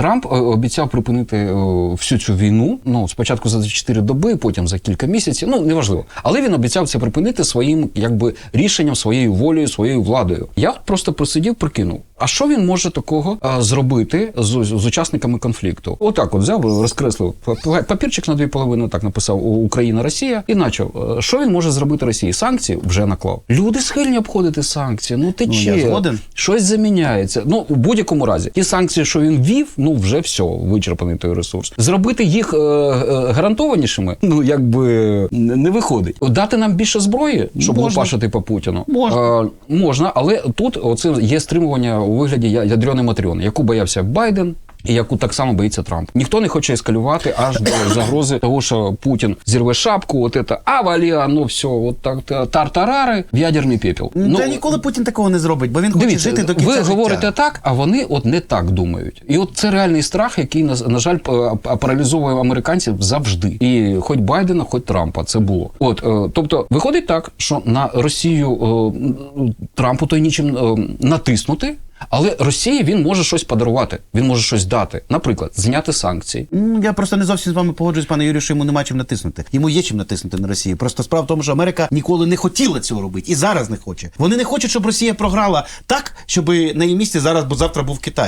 Трамп е, обіцяв припинити е, всю цю війну. Ну спочатку за 4 доби, потім за кілька місяців. Ну неважливо. Але він обіцяв це припинити своїм якби рішенням, своєю волею, своєю владою. Я просто просидів, прикинув. А що він може такого а, зробити з, з учасниками конфлікту? Отак, от взяв, розкреслив папірчик на дві половини, так написав Україна, Росія, і почав. Е, Що він може зробити Росії? Санкції вже наклав. Люди схильні обходити санкції. Ну ти Ну, щось заміняється. Ну у будь-якому разі, ті санкції, що він вів, ну вже все, вичерпаний той ресурс. Зробити їх е, е, гарантованішими, ну якби не не виходить. Дати нам більше зброї, щоб Можна. лупашити по Путіну. Можна. Е, можна, але тут оце є стримування у вигляді я- ядреної матріони, яку боявся Байден. І яку так само боїться Трамп. Ніхто не хоче ескалювати аж до загрози того, що Путін зірве шапку, от це авалія, ну все, от так тартарари в ядерний пепел. Та ніколи Путін такого не зробить, бо він хоче Ну, Дивіться, жити до кінця ви життя. говорите так, а вони от не так думають. І от це реальний страх, який на, на жаль паралізовує американців завжди. І хоч Байдена, хоч Трампа це було. От е, тобто, виходить так, що на Росію е, Трампу той нічим е, натиснути. Але Росії він може щось подарувати, він може щось дати. Наприклад, зняти санкції. Я просто не зовсім з вами погоджуюсь, пане Юрію, що йому нема чим натиснути. Йому є чим натиснути на Росію. Просто справа в тому, що Америка ніколи не хотіла цього робити і зараз не хоче. Вони не хочуть, щоб Росія програла так, щоб на її місці зараз, бо завтра був Китай.